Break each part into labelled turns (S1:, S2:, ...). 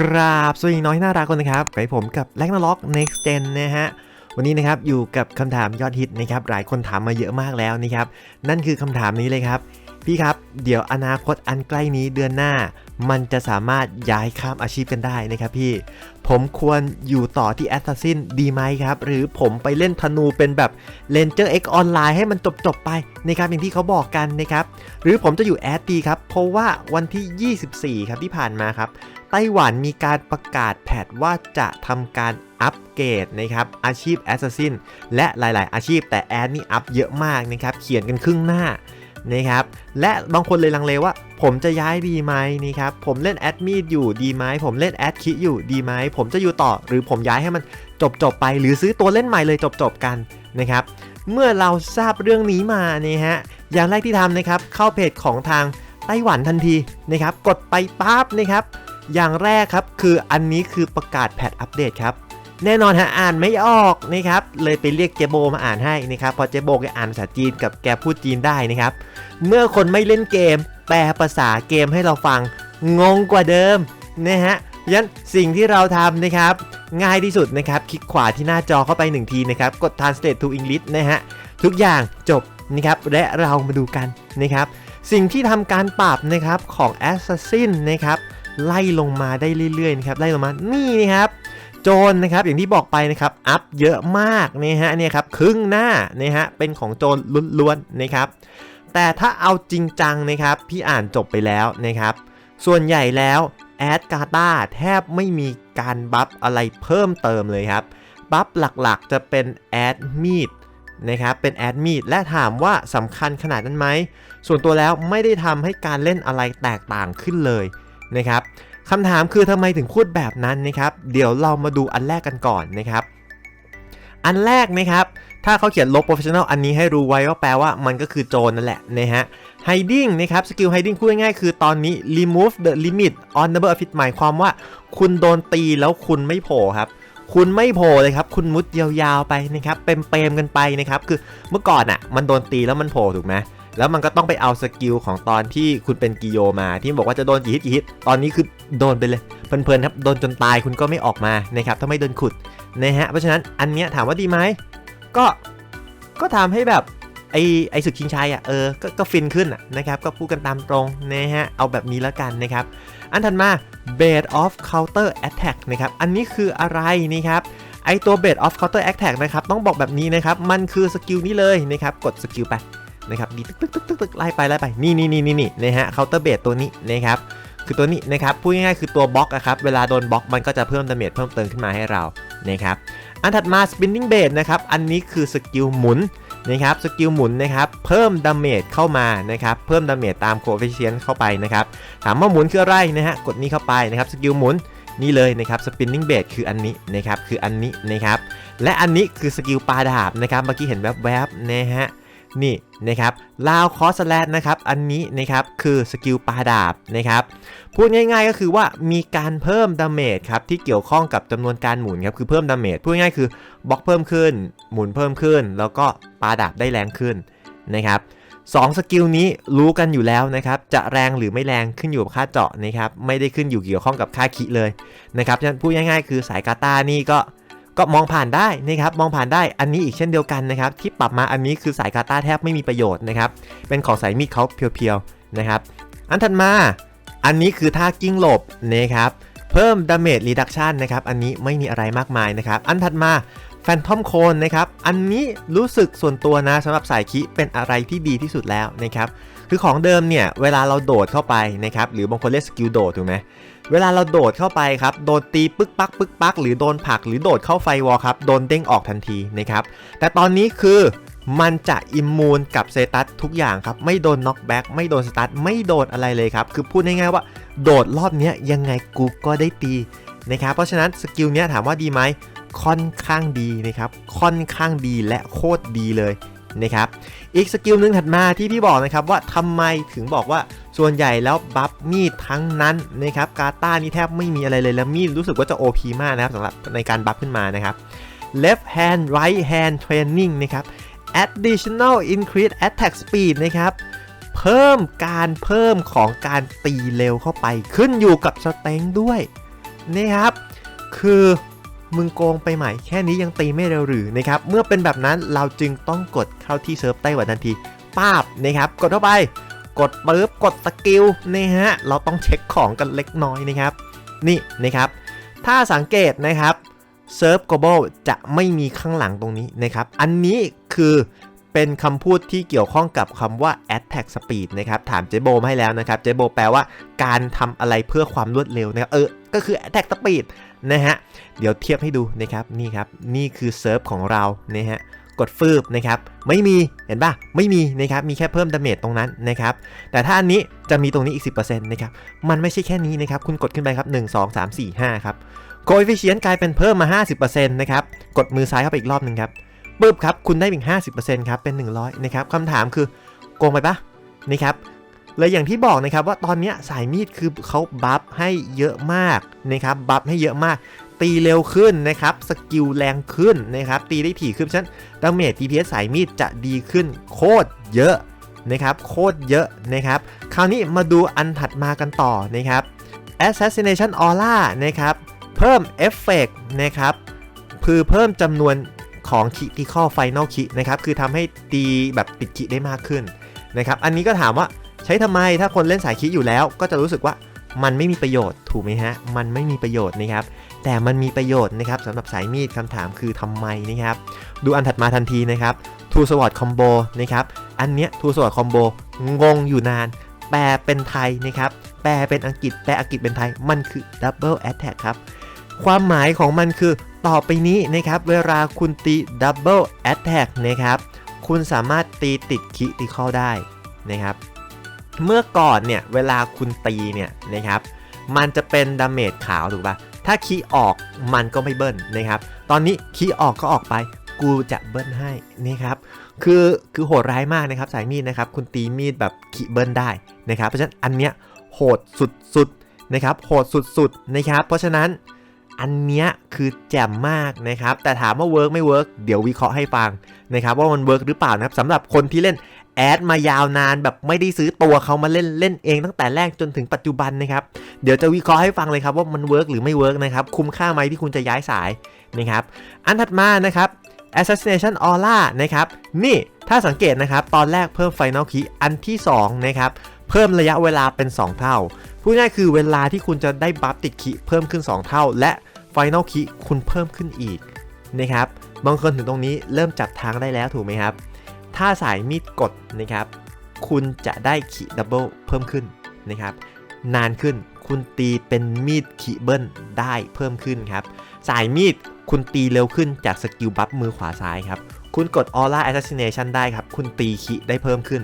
S1: กราบสวัสดีน้อยน่ารักคนนะครับไปผมกับแลกนาล็อก next gen นะฮะวันนี้นะครับอยู่กับคำถามยอดฮิตนะครับหลายคนถามมาเยอะมากแล้วนะครับนั่นคือคำถามนี้เลยครับ พี่ครับ เดี๋ยวอนาคตอันใกล้นี้เดือนหน้า มันจะสามารถย้ายข้ามอาชีพกันได้นะครับพี่ ผมควรอยู่ต่อที่ Assassin ดีไหมครับ หรือผมไปเล่นธนูเป็นแบบ Ranger X ออนไลน์ให้มันจบๆไปนะครับอย่างที่เขาบอกกันนะครับ หรือผมจะอยู่แอดดีครับ เพราะว่าวันที่ 24 ครับที่ผ่านมาครับ ไต้หวันมีการประกาศแผนว่าจะทำการอัปเกรดนะครับอาชีพ Assassin และหลาย ๆ อาชีพแต่แอดนี่อัพเยอะมากนะครับเขียนกันครึ่งหน้า นะครับและบางคนเลยลังเลว่า ผมจะย้ายดีไหมนี่ครับผมเล่นแอดมีดอยู่ดีไหมผมเล่นแอดคิอยู่ดีไหมผมจะอยู่ต่อหรือผมย้ายให้มันจบจบไปหรือซื้อตัวเล่นใหม่เลยจบจบกันนะครับเมื่อเราทราบเรื่องนี้มานี่ฮะอย่างแรกที่ทำนะครับเข้าเพจของทางไต้หวันทันทีนะครับกดไปปั๊บนะครับอย่างแรกครับคืออันนี้คือประกาศแพทอัปเดตครับ แน่นอนฮะอ่านไม่ออกนะครับเลยไปเรียกเจโบมาอ่านให้นะครับเพอเจโบแกอ่านภาษาจีนกับแกพูดจีนได้นะครับ เมื่อคนไม่เล่นเกม แปลภาษาเกมให้เราฟังงงกว่าเดิมนะฮะยันสิ่งที่เราทำนะครับ ง่ายที่สุดนะครับ คลิกขวาที่หน้าจอเข้าไป 1 ทีนะครับ กด translate to English นะฮะ ทุกอย่างจบนะครับ และเรามาดูกันนะครับ สิ่งที่ทำการปรับนะครับของ Assassin นะครับ ไล่ลงมาได้เรื่อยๆนะครับ ไล่ลงมา นี่นะครับ โจรนะครับอย่างที่บอกไปนะครับอัพเยอะมากนะฮะเนี่ยครับครึ่งหน้านะฮะเป็นของโจรล้วนๆนะครับ แต่ถ้าเอาจริงจังนะครับพี่อ่านจบไปแล้วนะครับ ส่วนใหญ่แล้วแอดกาตาแทบไม่มีการบัฟอะไรเพิ่มเติมเลยครับบัฟหลักๆจะเป็นแอดมีดนะครับเป็นแอดมีดและถามว่าสำคัญขนาดนั้นไหมส่วนตัวแล้วไม่ได้ทำให้การเล่นอะไรแตกต่างขึ้นเลยนะครับ คำถามคือทำไมถึงพูดแบบนั้นนะครับ เดี๋ยวเรามาดูอันแรกกันก่อนนะครับ อันแรกนะครับ ถ้าเขาเขียนลบ professional อันนี้ให้รู้ไว้ว่าแปลว่ามันก็คือโจรนั่นแหละนะฮะ hiding นะครับ สกิล hiding พูดง่ายๆคือตอนนี้ remove the limit on number of hit หมายความว่า คุณโดนตีแล้วคุณไม่โผล่ครับคุณไม่โผล่เลยครับ คุณมุดยาวๆไปนะครับ เปรมๆกันไปนะครับ คือเมื่อก่อนอะ มันโดนตีแล้วมันโผล่ถูกไหม แล้วมันก็ต้องไปเอาสกิลของตอนที่คุณเป็นกิโยมาที่บอกว่าจะโดนกี่ฮิตกี่ฮิตตอนนี้คือโดนไปเลยเพลินๆครับโดนจนตายคุณก็ไม่ออกมานะครับถ้าไม่โดนขุดนะฮะเพราะฉะนั้นอันเนี้ยถามว่าดีไหมก็ก็ทำให้แบบไอไอศึกชิงชัยอะเออก็ก็ฟินขึ้นอะนะครับก็พูดกันตามตรงนะฮะเอาแบบนี้แล้วกันนะครับอันถัดมา bait of counter attack นะครับอันนี้คืออะไรนี่ครับไอตัว bait of counter attack นะครับต้องบอกแบบนี้นะครับมันคือสกิลนี้เลยนะครับกดสกิลไป นะครับดีตึกตึกตึกตึกตึกไล่ไปไล่ไปนี่นี่นี่นี่นี่นะฮะ counter bait ตัวนี้นะครับคือตัวนี้นะครับพูดง่ายๆคือตัวบล็อกอะครับเวลาโดนบล็อกมันก็จะเพิ่มดาเมจเพิ่มเติมขึ้นมาให้เรานะครับอันถัดมา spinning bait นะครับอันนี้คือสกิลหมุนนะครับสกิลหมุนนะครับเพิ่มดาเมจเข้ามานะครับเพิ่มดาเมจตาม coefficient เข้าไปนะครับถามว่าหมุนคืออะไรนะฮะกดนี้เข้าไปนะครับสกิลหมุนนี่เลยนะครับ spinning bait คืออันนี้นะครับคืออันนี้นะครับและอันนี้คือสกิลปาดาบนะครับเมื่อกี้เห็นแวบๆนะฮะ นี่นะครับลาวคอสแลดนะครับอันนี้นะครับคือสกิลปาดาบนะครับพูดง่ายๆก็คือว่ามีการเพิ่มดาเมจครับที่เกี่ยวข้องกับจำนวนการหมุนครับคือเพิ่มดาเมจพูดง่ายๆคือบล็อกเพิ่มขึ้น หมุนเพิ่มขึ้น แล้วก็ปาดาบได้แรงขึ้นนะครับสองสกิลนี้รู้กันอยู่แล้วนะครับจะแรงหรือไม่แรงขึ้นอยู่กับค่าเจาะนะครับไม่ได้ขึ้นอยู่เกี่ยวข้องกับค่าคิเลยนะครับพูดง่ายๆ คือสายกาตานี่ก็ ก็มองผ่านได้นะครับมองผ่านได้อันนี้อีกเช่นเดียวกันนะครับที่ปรับมาอันนี้คือสายกาตาแทบไม่มีประโยชน์นะครับเป็นของสายมีดเขาเพียวๆนะครับอันถัดมาอันนี้คือท่ากิ้งหลบนะครับเพิ่มดาเมจรีดักชันนะครับอันนี้ไม่มีอะไรมากมายนะครับอันถัดมาแฟนทอมโคนนะครับอันนี้รู้สึกส่วนตัวนะสำหรับสายคิเป็นอะไรที่ดีที่สุดแล้วนะครับคือของเดิมเนี่ยเวลาเราโดดเข้าไปนะครับหรือบางคนเรียกสกิลโดดถูกไหม เวลาเราโดดเข้าไปครับ โดนตีปึ๊กปักปึ๊กปัก หรือโดนผลักหรือโดดเข้าไฟวอลครับ โดนเด้งออกทันทีนะครับ แต่ตอนนี้คือมันจะอิมมูนกับเซตัสทุกอย่างครับ ไม่โดนน็อกแบ็กไม่โดนสตัทไม่โดนอะไรเลยครับ คือพูดง่ายๆว่าโดดรอบนี้ยังไงกูก็ได้ตีนะครับ เพราะฉะนั้นสกิลนี้ถามว่าดีไหมค่อนข้างดีนะครับ ค่อนข้างดีและโคตรดีเลยนะครับ อีกสกิลหนึ่งถัดมาที่พี่บอกนะครับว่าทำไมถึงบอกว่า ส่วนใหญ่แล้วบัฟมีดทั้งนั้นนะครับกาตานี่แทบไม่มีอะไรเลยแล้วมีดรู้สึกว่าจะ OP มากนะครับสำหรับในการบัฟขึ้นมานะครับ left hand right hand training นะครับ additional increase attack speed นะครับเพิ่มการเพิ่มของการตีเร็วเข้าไปขึ้นอยู่กับสเต็งด้วยนะครับ คือมึงโกงไปใหม่แค่นี้ยังตีไม่เร็วหรือนะครับ เมื่อเป็นแบบนั้นเราจึงต้องกดเข้าที่เซิร์ฟไต้หวันทันทีป้าบนะครับ กดเข้าไป กดปึ๊บกดสกิลนะฮะเราต้องเช็คของกันเล็กน้อยนะครับ นี่นะครับ ถ้าสังเกตนะครับเซิร์ฟ global จะไม่มีข้างหลังตรงนี้นะครับ อันนี้คือเป็นคำพูดที่เกี่ยวข้องกับคำว่า attack speed นะครับ ถามเจโบมาให้แล้วนะครับ เจโบแปลว่าการทำอะไรเพื่อความรวดเร็วนะครับ เออ ก็คือ attack speed นะฮะ เดี๋ยวเทียบให้ดูนะครับ นี่ครับ นี่คือเซิร์ฟของเรานะฮะ กดฟืบนะครับไม่มีเห็นปะไม่มีนะครับมีแค่เพิ่มดาเมจตรงนั้นนะครับแต่ถ้าอันนี้จะมีตรงนี้อีก 10%นะครับมันไม่ใช่แค่นี้นะครับคุณกดขึ้นไปครับ1 2 3 4 5ครับ coefficient กลายเป็นเพิ่มมา 50%นะครับกดมือซ้ายเข้าไปอีกรอบหนึ่งครับปึ๊บครับคุณได้อีก50%ครับเป็น 100นะครับคำถามคือโกงไปปะนะครับเลยอย่างที่บอกนะครับว่าตอนเนี้ยสายมีดคือเขาบัฟให้เยอะมากนะครับบัฟให้เยอะมาก ตีเร็วขึ้นนะครับ สกิลแรงขึ้นนะครับ ตีได้ถี่ขึ้นฉะนั้นดาเมจ DPS สายมีดจะดีขึ้นโคตรเยอะนะครับ โคตรเยอะนะครับ คราวนี้มาดูอันถัดมากันต่อนะครับ Assassination Aura นะครับ เพิ่มเอฟเฟกนะครับคือเพิ่มจำนวนของ Critical Final Key นะครับ คือทำให้ตีแบบติดคิได้มากขึ้นนะครับ อันนี้ก็ถามว่าใช้ทำไมถ้าคนเล่นสายคิอยู่แล้ว ก็จะรู้สึกว่า มันไม่มีประโยชน์ถูกไหมฮะ มันไม่มีประโยชน์นะครับ แต่มันมีประโยชน์นะครับสำหรับสายมีดคำถามคือทำไมนะครับ ดูอันถัดมาทันทีนะครับ Two Sword Combo นะครับ อันเนี้ย Two Sword Combo งงอยู่นาน แปลเป็นไทยนะครับ แปลเป็นอังกฤษ แปลอังกฤษเป็นไทย มันคือ Double Attack ครับ ความหมายของมันคือต่อไปนี้นะครับ เวลาคุณตี Double Attack นะครับ คุณสามารถตีติดคิติคอลได้นะครับ เมื่อก่อนเนี่ยเวลาคุณตีเนี่ยนะครับมันจะเป็นดาเมจขาวถูกปะถ้าคีย์ออกมันก็ไม่เบิ้ลนะครับ ตอนนี้คีย์ออกก็ออกไป กูจะเบิ้ลให้นะครับคือคือโหดร้ายมากนะครับสายมีดนะครับ คุณตีมีดแบบคีย์เบิ้ลได้นะครับ เพราะฉะนั้นอันเนี้ยโหดสุดๆนะครับโหดสุดๆนะครับ เพราะฉะนั้นอันเนี้ยคือแจ่มมากนะครับ แต่ถามว่าเวิร์กไม่เวิร์กเดี๋ยววิเคราะห์ให้ฟังนะครับ ว่ามันเวิร์กหรือเปล่านะครับสำหรับคนที่เล่น แอดมายาวนานแบบไม่ได้ซื้อตัวเขามาเล่นเล่นเองตั้งแต่แรกจนถึงปัจจุบันนะครับ เดี๋ยวจะวิเคราะห์ให้ฟังเลยครับว่ามันเวิร์กหรือไม่เวิร์กนะครับ คุ้มค่าไหมที่คุณจะย้ายสายนะครับ อันถัดมานะครับ Assassination Aura นะครับ นี่ถ้าสังเกตนะครับ ตอนแรกเพิ่ม Final Key อันที่2นะครับ เพิ่มระยะเวลาเป็น 2 เท่า พูดง่ายคือเวลาที่คุณจะได้บัฟติดคีเพิ่มขึ้น 2 เท่า และ Final Key คุณเพิ่มขึ้นอีกนะครับ บางคนถึงตรงนี้เริ่มจับทางได้แล้วถูกไหมครับ ถ้าสายมีดกดนะครับ คุณจะได้ขีดับเบิลเพิ่มขึ้นนะครับ นานขึ้นคุณตีเป็นมีดขีเบิลได้เพิ่มขึ้นครับ สายมีดคุณตีเร็วขึ้นจากสกิลบัฟมือขวาซ้ายครับ คุณกด Aura Assassination ได้ครับ คุณตีขีได้เพิ่มขึ้น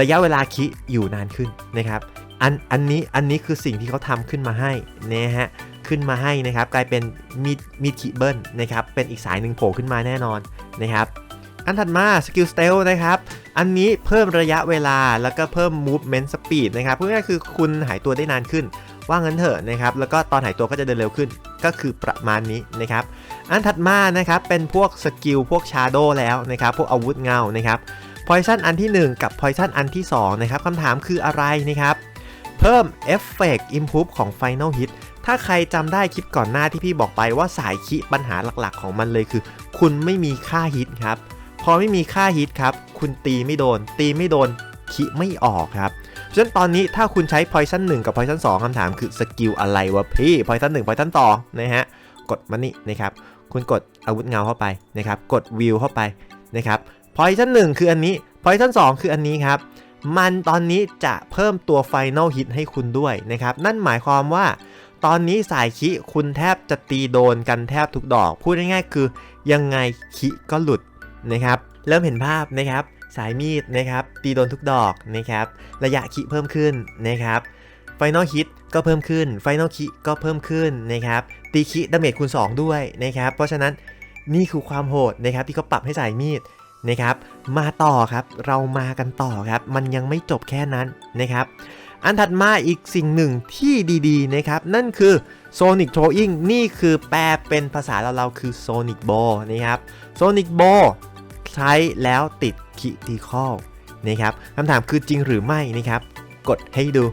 S1: ระยะเวลาขีอยู่นานขึ้นนะครับ อันอันนี้อันนี้คือสิ่งที่เขาทำขึ้นมาให้นะฮะขึ้นมาให้นะครับ กลายเป็นมีดมีดขีเบิลนะครับ เป็นอีกสายหนึ่งโผล่ขึ้นมาแน่นอนนะครับ อันถัดมาสกิลสเตลนะครับ อันนี้เพิ่มระยะเวลาแล้วก็เพิ่ม movement speed นะครับเพูดง่ายๆคือคุณหายตัวได้นานขึ้น ว่างั้นเถอะนะครับ แล้วก็ตอนหายตัวก็จะเดินเร็วขึ้น ก็คือประมาณนี้นะครับ อันถัดมานะครับเป็นพวกสกิลพวกชาโดแล้วนะครับ พวกอาวุธเงานะครับ poison อันที่ 1 กับ poison อันที่2นะครับคำถามคืออะไรนะครับ เพิ่มเอฟเฟกต์ improve ของ final hit ถ้าใครจำได้คลิปก่อนหน้าที่พี่บอกไปว่าสายคิปัญหาหลักๆ ของมันเลยคือ คุณไม่มีค่าฮิตครับ พอไม่มีค่าฮิตครับ คุณตีไม่โดน ตีไม่โดนคิไม่ออกครับฉะนั้นตอนนี้ถ้าคุณใช้ poison 1 กับ poison 2คำถามคือสกิลอะไรวะพี่ poison 1 poison 2นะฮะ กดมานี่นะครับ คุณกดอาวุธเงาเข้าไปนะครับ กดวิวเข้าไปนะครับ poison 1 คืออันนี้ poison 2 คืออันนี้ครับ มันตอนนี้จะเพิ่มตัว final hit ให้คุณด้วยนะครับ นั่นหมายความว่า ตอนนี้สายคิคุณแทบจะตีโดนกันแทบทุกดอก พูดง่ายๆคือยังไงคิก็หลุด นะครับ เริ่มเห็นภาพนะครับ สายมีดนะครับตีโดนทุกดอกนะครับ ระยะคิเพิ่มขึ้นนะครับ Final Hit ก็เพิ่มขึ้น Final Ki ก็เพิ่มขึ้นนะครับ ตีคิดาเมจคูณ 2 ด้วยนะครับ เพราะฉะนั้นนี่คือความโหดนะครับที่เขาปรับให้สายมีดนะครับ มาต่อครับเรามากันต่อครับ มันยังไม่จบแค่นั้นนะครับ อันถัดมาอีกสิ่งหนึ่งที่ดีๆนะครับ นั่นคือ Sonic Throwing นี่คือแปลเป็นภาษาเราๆคือ Sonic Ball นะครับ Sonic Ball ใช้แล้วติด Critical นะครับคำถามคือจริงหรือไม่นะครับ กดให้ดู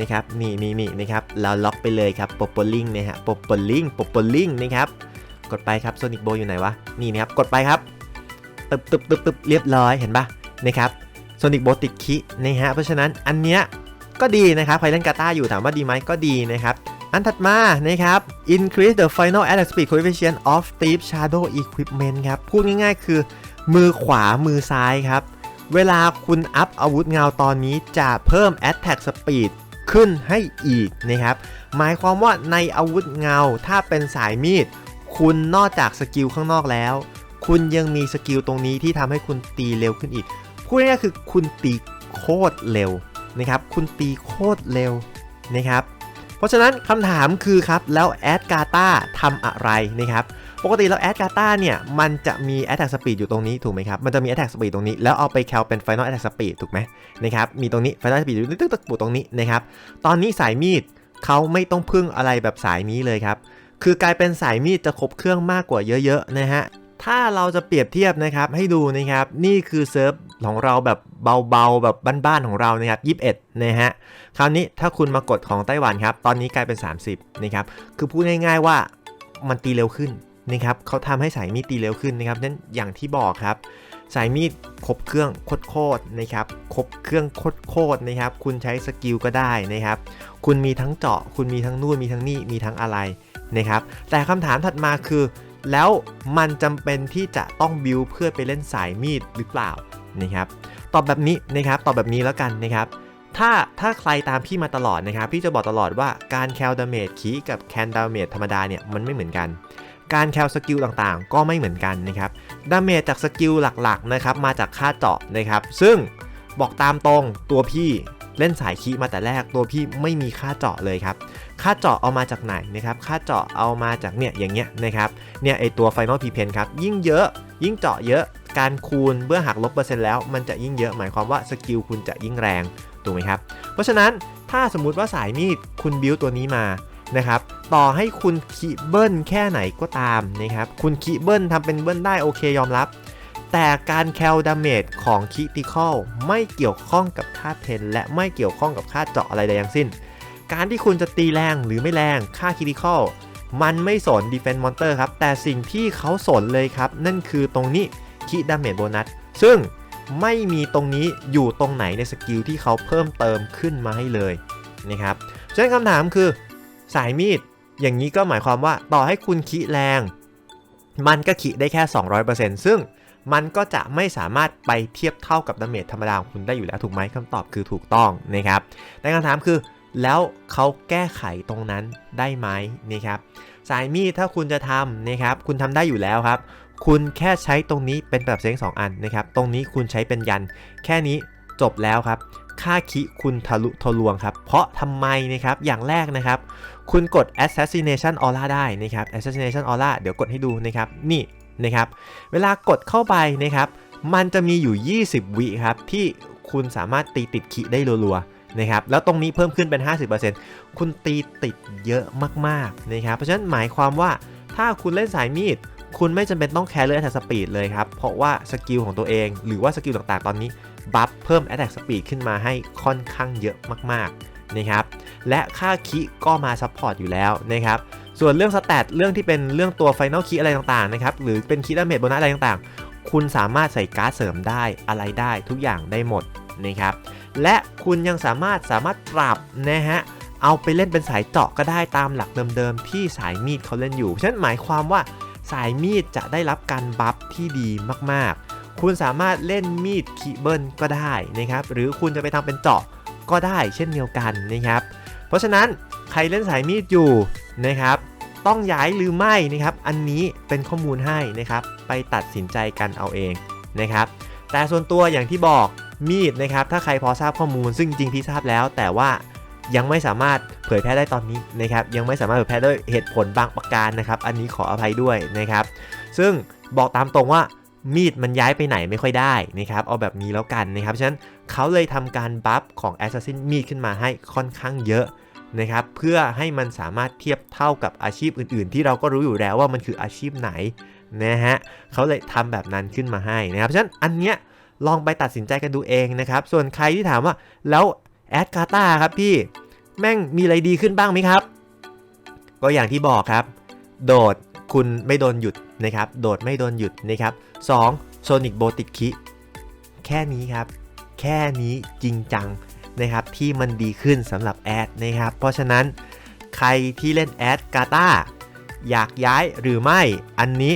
S1: นะครับนี่นี่นี่นะครับเราล็อกไปเลยครับปปลิงนะฮะปปลิงปปลิงนะครับ กดไปครับโซนิกโบอยู่ไหนวะ นี่นะครับ กดไปครับตึบตึบตึบตึบเรียบร้อยเห็นปะนะครับโซนิกโบติดคินะฮะเพราะฉะนั้นอันเนี้ยก็ดีนะครับใครเล่นกาตาอยู่ถามว่าดีไหมก็ดีนะครับอันถัดมานะครับ increase the final attack speed coefficient of thief shadow equipment ครับ พูดง่ายๆ คือ มือขวามือซ้ายครับ เวลาคุณอัพอาวุธเงาตอนนี้จะเพิ่ม attack speed ขึ้นให้อีกนะครับ หมายความว่าในอาวุธเงาถ้าเป็นสายมีด คุณนอกจากสกิลข้างนอกแล้ว คุณยังมีสกิลตรงนี้ที่ทำให้คุณตีเร็วขึ้นอีกพูดง่ายๆคือคุณตีโคตรเร็วนะครับ คุณตีโคตรเร็วนะครับ เพราะฉะนั้นคำถามคือครับ แล้วแอดกาตาทำอะไรนะครับ ปกติแล้วแอดกาตาเนี่ยมันจะมี Attack Speed อยู่ตรงนี้ถูกไหมครับ มันจะมี Attack Speed ตรงนี้แล้วเอาไปแคลเป็น Final Attack Speed ถูกไหมนะครับมีตรงนี้ Final Attack Speed อยู่ตึ๊กตึ๊กปุตรงนี้นะครับตอนนี้สายมีดเขาไม่ต้องพึ่งอะไรแบบสายนี้เลยครับคือกลายเป็นสายมีดจะครบเครื่องมากกว่าเยอะๆนะฮะถ้าเราจะเปรียบเทียบนะครับให้ดูนะครับนี่คือเซิร์ฟของเราแบบเบาๆแบบบ้านๆของเรานะครับ21นะฮะคราวนี้ถ้าคุณมากดของไต้หวันครับตอนนี้กลายเป็น 30นะครับคือพูดง่าย ๆว่ามันตีเร็วขึ้น นะครับเขาทำให้สายมีดตีเร็วขึ้นนะครับนั่นอย่างที่บอกครับ สายมีดครบเครื่องโคตรๆนะครับครบเครื่องโคตรๆนะครับ คุณใช้สกิลก็ได้นะครับ คุณมีทั้งเจาะ คุณมีทั้งนู่นมีทั้งนี่มีทั้งอะไรนะครับ แต่คำถามถัดมาคือ แล้วมันจำเป็นที่จะต้องบิวเพื่อไปเล่นสายมีดหรือเปล่านะครับ ตอบแบบนี้นะครับตอบแบบนี้แล้วกันนะครับถ้าถ้าใครตามพี่มาตลอดนะครับ พี่จะบอกตลอดว่าการแคลดาเมจคีกับแคนดาเมจธรรมดาเนี่ยมันไม่เหมือนกัน การแคลสกิลต่างๆ ก็ไม่เหมือนกันนะครับดาเมจจากสกิลหลักๆนะครับมาจากค่าเจาะนะครับ ซึ่งบอกตามตรงตัวพี่เล่นสายคีมาแต่แรกตัวพี่ไม่มีค่าเจาะเลยครับค่าเจาะเอามาจากไหนนะครับค่าเจาะเอามาจากเนี่ยอย่างเงี้ยนะครับเนี่ยไอตัว Final P Pen ครับยิ่งเยอะยิ่งเจาะเยอะการคูณเมื่อหักลบเปอร์เซ็นต์แล้วมันจะยิ่งเยอะหมายความว่าสกิลคุณจะยิ่งแรงถูกไหมครับเพราะฉะนั้นถ้าสมมุติว่าสายมีดคุณบิวตัวนี้มานะครับ ต่อให้คุณคีเบิลแค่ไหนก็ตามนะครับ คุณคีเบิลทำเป็นเบิลได้โอเคยอมรับ แต่การแคลดาเมจของคิติคอลไม่เกี่ยวข้องกับค่าเพนและไม่เกี่ยวข้องกับค่าเจาะอะไรใดทั้งสิ้น การที่คุณจะตีแรงหรือไม่แรงค่าคิติคอลมันไม่สน Defense Monster ครับ แต่สิ่งที่เขาสนเลยครับ นั่นคือตรงนี้คิดาเมจโบนัสซึ่งไม่มีตรงนี้อยู่ตรงไหนในสกิลที่เขาเพิ่มเติมขึ้นมาให้เลยนะครับฉะนั้นคำถามคือสายมีด อย่างนี้ก็หมายความว่าต่อให้คุณคิแรง มันก็คิได้แค่ 200%ซึ่งมันก็จะไม่สามารถไปเทียบเท่ากับดาเมจธรรมดาของคุณได้อยู่แล้วถูกไหมคำตอบคือถูกต้องนะครับ แต่คำถามคือแล้วเขาแก้ไขตรงนั้นได้ไหมนะครับสายมีดถ้าคุณจะทำนะครับคุณทำได้อยู่แล้วครับ คุณแค่ใช้ตรงนี้เป็นแบบเซ็งสองอันนะครับ ตรงนี้คุณใช้เป็นยัน แค่นี้ จบแล้วครับ ค่าคิคุณทะลุทะลวงครับ เพราะทำไมนะครับ อย่างแรกนะครับ คุณกด assassination aura ได้นะครับ assassination aura เดี๋ยวกดให้ดูนะครับ นี่นะครับ เวลากดเข้าไปนะครับ มันจะมีอยู่ 20 วิครับ ที่คุณสามารถตีติดคิได้รัวๆนะครับ แล้วตรงนี้เพิ่มขึ้นเป็น 50%คุณตีติดเยอะมากๆนะครับ เพราะฉะนั้นหมายความว่าถ้าคุณเล่นสายมีด คุณไม่จำเป็นต้องแคร์เรื่อง attack speed เลยครับ เพราะว่าสกิลของตัวเอง หรือว่าสกิลต่างๆ ตอนนี้บัฟเพิ่ม attack speed ขึ้นมาให้ค่อนข้างเยอะมากๆนะครับและค่าคิก็มาซัพพอร์ตอยู่แล้วนะครับส่วนเรื่องสแตทเรื่องที่เป็นเรื่องตัว Final คีอะไรต่างๆนะครับหรือเป็นคีดาเมจโบนัสอะไรต่างๆ คุณสามารถใส่การ์ดเสริมได้อะไรได้ทุกอย่างได้หมดนะครับและคุณยังสามารถสามารถปรับนะฮะเอาไปเล่นเป็นสายเจาะก็ได้ตามหลักเดิมๆที่สายมีดเขาเล่นอยู่ฉะนั้นหมายความว่า สายมีดจะได้รับการบัฟที่ดีมากๆ คุณสามารถเล่นมีดคีเบิลก็ได้นะครับ หรือคุณจะไปทำเป็นเจาะก็ได้เช่นเดียวกันนะครับ เพราะฉะนั้นใครเล่นสายมีดอยู่นะครับ ต้องย้ายหรือไม่นะครับ อันนี้เป็นข้อมูลให้นะครับ ไปตัดสินใจกันเอาเองนะครับ แต่ส่วนตัวอย่างที่บอกมีดนะครับ ถ้าใครพอทราบข้อมูลซึ่งจริงพี่ทราบแล้ว แต่ว่า ยังไม่สามารถเผยแพร่ได้ตอนนี้นะครับ ยังไม่สามารถเผยแพร่ด้วยเหตุผลบางประการนะครับ อันนี้ขออภัยด้วยนะครับ ซึ่งบอกตามตรงว่ามีดมันย้ายไปไหนไม่ค่อยได้นะครับ เอาแบบนี้แล้วกันนะครับ ฉะนั้นเขาเลยทำการบัฟของ Assassin มีดขึ้นมาให้ค่อนข้างเยอะนะครับ เพื่อให้มันสามารถเทียบเท่ากับอาชีพอื่น ๆ ที่เราก็รู้อยู่แล้วว่ามันคืออาชีพไหนนะฮะเขาเลยทำแบบนั้นขึ้นมาให้นะครับ ฉะนั้นอันเนี้ยลองไปตัดสินใจกันดูเองนะครับ ส่วนใครที่ถามว่าแล้ว แอดกาตาครับพี่ แม่งมีอะไรดีขึ้นบ้างไหมครับ ก็อย่างที่บอกครับ โดดคุณไม่โดนหยุดนะครับ โดดไม่โดนหยุดนะครับ 2 โซนิกโบติดคิแค่นี้ครับ แค่นี้จริงจังนะครับที่มันดีขึ้นสำหรับแอดนะครับ เพราะฉะนั้นใครที่เล่นแอดกาตาอยากย้ายหรือไม่อันนี้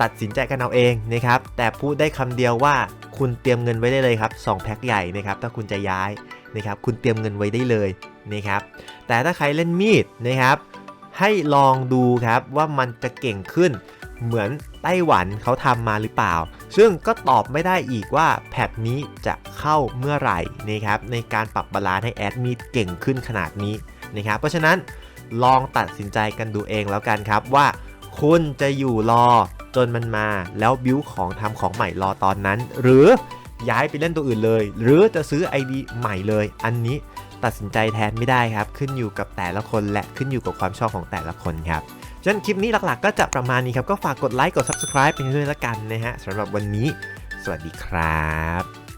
S1: ตัดสินใจกันเอาเองนะครับ แต่พูดได้คำเดียวว่าคุณเตรียมเงินไว้ได้เลยครับ 2 แพ็คใหญ่นะครับ ถ้าคุณจะย้าย นะครับคุณเตรียมเงินไว้ได้เลยนะครับแต่ถ้าใครเล่นมีดนะครับ ให้ลองดูครับว่ามันจะเก่งขึ้น เหมือนไต้หวันเขาทำมาหรือเปล่า ซึ่งก็ตอบไม่ได้อีกว่าแพทนี้จะเข้าเมื่อไหร่นะครับในการปรับบาลานซ์ให้แอดมีดเก่งขึ้นขนาดนี้นะครับเพราะฉะนั้นลองตัดสินใจกันดูเองแล้วกันครับว่า คุณจะอยู่รอจนมันมาแล้วบิวของทำของใหม่รอตอนนั้น หรือ ย้ายไปเล่นตัวอื่นเลย หรือจะซื้อ ID ใหม่เลย อันนี้ตัดสินใจแทนไม่ได้ครับ ขึ้นอยู่กับแต่ละคนและขึ้นอยู่กับความชอบของแต่ละคนครับฉะนั้นคลิปนี้หลักๆ ก็จะประมาณนี้ครับ ก็ฝากกดไลค์กด subscribe ไปด้วยละกันนะฮะสำหรับวันนี้ สวัสดีครับ